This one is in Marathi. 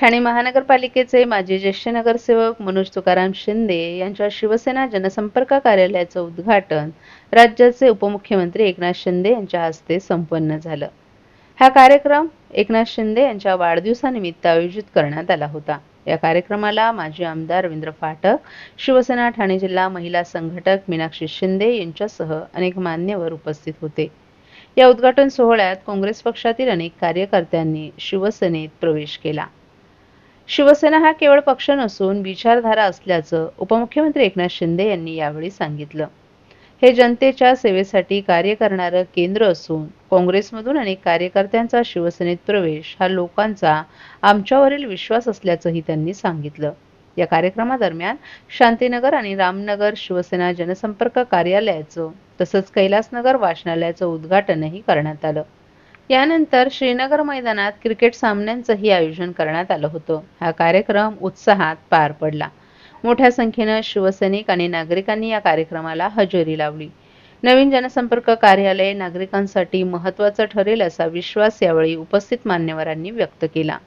ठाणे महानगरपालिकेचे माजी ज्येष्ठ नगरसेवक मनोज तुकाराम शिंदे यांच्या शिवसेना जनसंपर्क कार्यालयाचं उद्घाटन राज्याचे उपमुख्यमंत्री एकनाथ शिंदे यांच्या हस्ते संपन्न झालं. हा कार्यक्रम एकनाथ शिंदे यांच्या वाढदिवसानिमित्त आयोजित करण्यात आला होता. या कार्यक्रमाला माजी आमदार रवींद्र फाटक शिवसेना ठाणे जिल्हा महिला संघटक मीनाक्षी शिंदे यांच्यासह अनेक मान्यवर उपस्थित होते. या उद्घाटन सोहळ्यात काँग्रेस पक्षातील अनेक कार्यकर्त्यांनी शिवसेनेत प्रवेश केला. शिवसेना हा केवळ पक्ष नसून विचारधारा असल्याचं उपमुख्यमंत्री एकनाथ शिंदे यांनी यावेळी सांगितलं. हे जनतेच्या सेवेसाठी कार्य करणारं केंद्र असून काँग्रेसमधून अनेक कार्यकर्त्यांचा शिवसेनेत प्रवेश हा लोकांचा आमच्यावरील विश्वास असल्याचंही त्यांनी सांगितलं. या कार्यक्रमादरम्यान शांतीनगर आणि रामनगर शिवसेना जनसंपर्क कार्यालयाचं तसंच कैलासनगर वाचनालयाचं उद्घाटनही करण्यात आलं. यानंतर श्रीनगर मैदानात क्रिकेट सामन्यांचंही आयोजन करण्यात आलं होतं. हा कार्यक्रम उत्साहात पार पडला. मोठ्या संख्येनं शिवसैनिक आणि नागरिकांनी या कार्यक्रमाला हजेरी लावली. नवीन जनसंपर्क कार्यालय नागरिकांसाठी महत्त्वाचं ठरेल असा विश्वास यावेळी उपस्थित मान्यवरांनी व्यक्त केला.